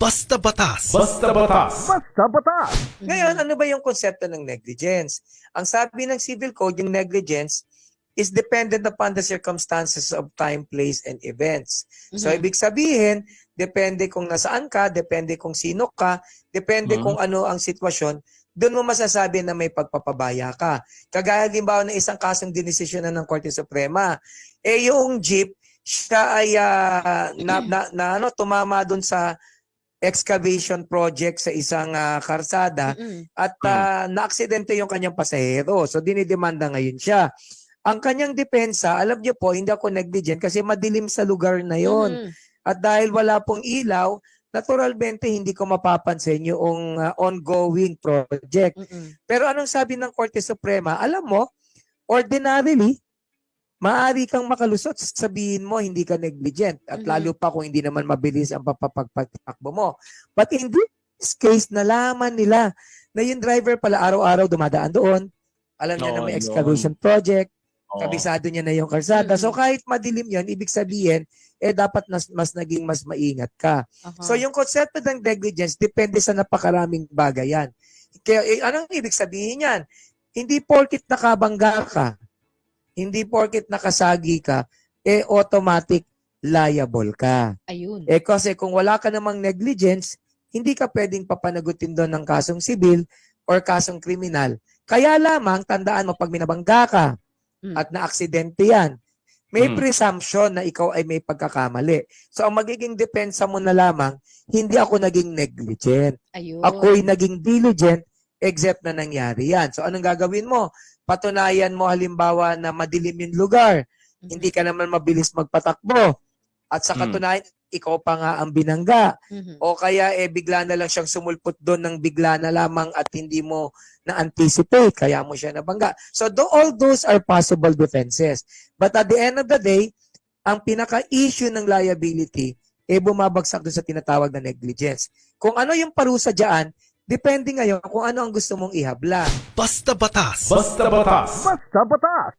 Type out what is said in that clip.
Basta Batas. Basta batas. Ngayon, ano ba yung konsepto ng negligence? Ang sabi ng Civil Code, yung negligence is dependent upon the circumstances of time, place, and events. So, Mhm. ibig sabihin, depende kung nasaan ka, depende kung sino ka, depende Mhm. kung ano ang sitwasyon, doon mo masasabi na may pagpapabaya ka. Kagaya limbawa ng isang kasong dinesisyonan ng Korte Suprema, eh yung jeep, siya ay ah, na, na, na, ano, tumama doon sa excavation project sa isang ah, karsada Mm-mm. at ah, naaksidente yung kanyang pasahero. So dinidemanda ngayon siya. Ang kanyang depensa, alam niyo po, hindi ako negligent kasi madilim sa lugar na yon. Mhm. At dahil wala pong ilaw, naturalmente hindi ko mapapansin yung ah, ongoing project. Mm-mm. Pero anong sabi ng Korte Suprema? Alam mo, ordinarily, maaari kang makalusot. Sabihin mo, hindi ka negligent. At Mhm. lalo pa kung hindi naman mabilis ang papapagpatakbo mo. But in this case, nalaman nila na yung driver pala araw-araw dumadaan doon. Alam niya na may yun. excavation project. Oo. Kabisado niya na yung karsada. Mhm. So kahit madilim yon ibig sabihin, eh dapat mas, mas naging mas maingat ka. Aha. So yung konsepto ng negligence, depende sa napakaraming bagay yan. Kaya eh, anong ibig sabihin yan? Hindi porkit nakabangga ka, hindi porkit nakasagi ka, eh automatic liable ka. Ayun. Eh kasi kung wala ka namang negligence, hindi ka pwedeng papanagutin doon ng kasong sibil or kasong kriminal. Kaya lamang, tandaan mo, pag minabangga ka Mm. at na-aksidente yan, may Mm. presumption na ikaw ay may pagkakamali. So ang magiging depensa mo na lamang, hindi ako naging negligent. Ayun. Ako'y naging diligent except na nangyari yan. So anong gagawin mo? Patunayan mo halimbawa na madilim yung lugar. Mhm. Hindi ka naman mabilis magpatakbo. At sa Mm. katunayan, ikaw pa nga ang binangga. Mhm. O kaya eh bigla na lang siyang sumulpot doon ng bigla na lamang at hindi mo na-anticipate, kaya mo siya nabangga. So do, all those are possible defenses. But at the end of the day, ang pinaka-issue ng liability eh bumabagsak doon sa tinatawag na negligence. Kung ano yung parusa dyan, depende ngayon kung ano ang gusto mong ihabla. Basta Batas. Basta batas.